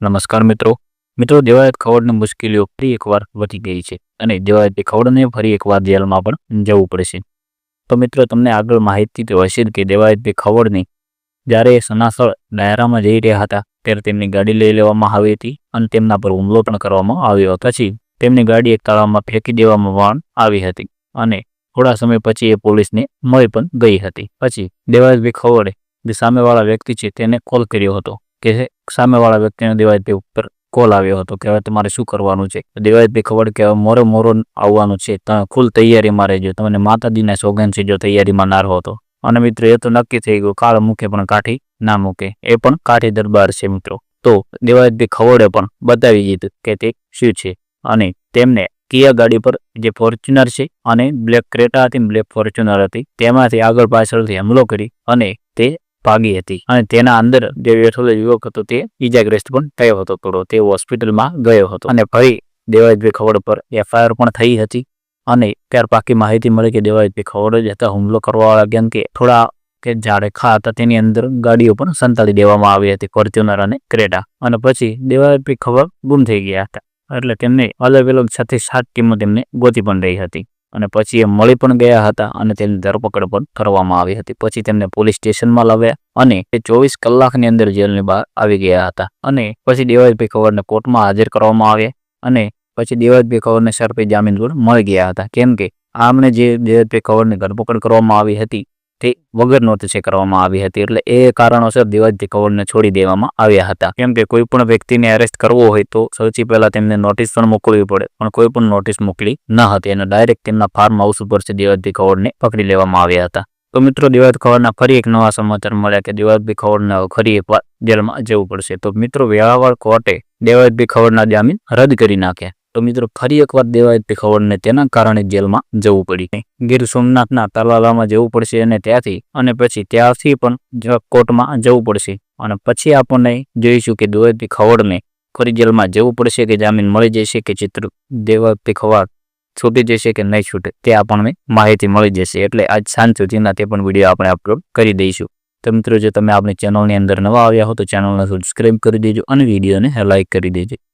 નમસ્કાર મિત્રો. મિત્રો, દેવાયત ખવડની મુશ્કેલીઓ ફરી એકવાર વધી ગઈ છે અને દેવાયતી ખવડને ફરી એકવાર જેલમાં પણ જવું પડશે. તો મિત્રો, તમને આગળ માહિતી તો હશે જ કે દેવાયત ખવડની જ્યારે સનાસળ ડાયરામાં જઈ રહ્યા હતા, ત્યારે તેમની ગાડી લઈ લેવામાં આવી હતી અને તેમના પર હુમલો પણ કરવામાં આવ્યો પછી તેમની ગાડી એક તળાવમાં ફેંકી દેવામાં પણ આવી હતી અને થોડા સમય પછી એ પોલીસને મળી પણ ગઈ હતી. પછી દેવાયતભાઈ ખવડે જે સામેવાળા વ્યક્તિ છે તેને કોલ કર્યો હતો. કે સામેવાળા વ્યક્તિને દિવાળીભાઈ ઉપર કોલ આવ્યો હતો કે હવે તમારે શું કરવાનું છે? દિવાળીભાઈ ખબર કે હવે મોરે મોરો આવવાનું છે. તમે ફૂલ તૈયારીમાં રહેજો. તમને માતાજીના સોગન છે જો તૈયારીમાં ના રહો તો. અને મિત્રો, એ તો નક્કી થઈ ગયું. કાળ મૂકે પણ કાઠી ના મૂકે. એ પણ કાઠી દરબાર છે મિત્રો. તો દેવાયતભાઈ ખવડે પણ બતાવી દીધું કે તે શું છે. અને તેમને કિયા ગાડી પર જે ફોર્ચ્યુનર છે અને બ્લેક ક્રેટા હતી બ્લેક ફોર્ચ્યુનર હતી, તેમાંથી આગળ પાછળથી હુમલો કરી અને તે ભાગી હતી અને તેના અંદર જે બેઠેલો યુવક હતો તે ઈજાગ્રસ્ત પણ થયો હતો. થોડો તે હોસ્પિટલમાં ગયો હતો અને ફરી દેવાજભાઈ ખવડ પર એફઆઈઆર પણ થઈ હતી અને ત્યાર પાકી માહિતી મળી કે દેવાજભાઈ ખવડ હતા. હુમલો કરવા લાગ્યા કે થોડા કે ઝાડે ખા હતા તેની અંદર ગાડીઓ પણ સંતાડી દેવામાં આવી હતી ફોર્ચ્યુનર અને ક્રેટા. અને પછી દેવાજભાઈ ખબર ગુમ થઈ ગયા હતા એટલે તેમને અલગ અલગ સાથે સાત ટીમો તેમને ગોતી પણ રહી હતી. અને પછી એ મળી પણ ગયા હતા અને તેની ધરપકડ પણ કરવામાં આવી હતી. પછી તેમને પોલીસ સ્ટેશનમાં લાવ્યા અને તે ચોવીસ કલાકની અંદર જેલની બહાર આવી ગયા હતા. અને પછી દેવાજભાઈ ખવરને કોર્ટમાં હાજર કરવામાં આવ્યા અને પછી દેવાજભાઈ ખવડને સરપે જામીન પણ મળી ગયા હતા. કેમ કે આમને જે દેવાજભાઈ ખવડની ધરપકડ કરવામાં આવી હતી તે વગર છે કરવામાં આવી હતી. એટલે એ કારણોસર દેવાજભાઈ કવરને છોડી દેવામાં આવ્યા હતા. કેમ કે કોઈ પણ વ્યક્તિને એરેસ્ટ કરવો હોય તો સૌથી પહેલા તેમને નોટિસ પણ મોકલવી પડે. પણ કોઈ પણ નોટિસ મોકલી ન હતી અને ડાયરેક્ટ તેમના ફાર્મ હાઉસ ઉપર દેવાજભાઈ કવરને પકડી લેવામાં આવ્યા હતા. તો મિત્રો દેવાજ ખવડના ફરી એક નવા સમાચાર મળ્યા કે દેવાજભાઈ ખવડને ફરી એકવાર જેલમાં જવું પડશે. તો મિત્રો વેળાવળ કોર્ટે દેવાદભી ખવડના જામીન રદ કરી નાખ્યા. તો મિત્રો ફરી એકવાર દેવાયતભાઈ ખવડને તેના કારણે જેલમાં જવું પડી. ગીર સોમનાથના તાલાલામાં જવું પડશે અને ત્યાંથી અને પછી ત્યાંથી પણ કોર્ટમાં જવું પડશે. અને પછી આપણને જોઈશું કે દેવાયતભાઈ ખવડને ફરી જેલમાં જવું પડશે કે જામીન મળી જશે કે ચિત્ર દેવાયતભાઈ ખવડ છૂટી જશે કે નહીં છૂટે તે આપણને માહિતી મળી જશે. એટલે આજ સાંજ સુધીના તે પણ વીડિયો આપણે અપલોડ કરી દઈશું. તો મિત્રો, જો તમે આપણી ચેનલની અંદર નવા આવ્યા હો તો ચેનલને સબસ્ક્રાઈબ કરી દેજો અને વિડીયોને લાઇક કરી દેજો.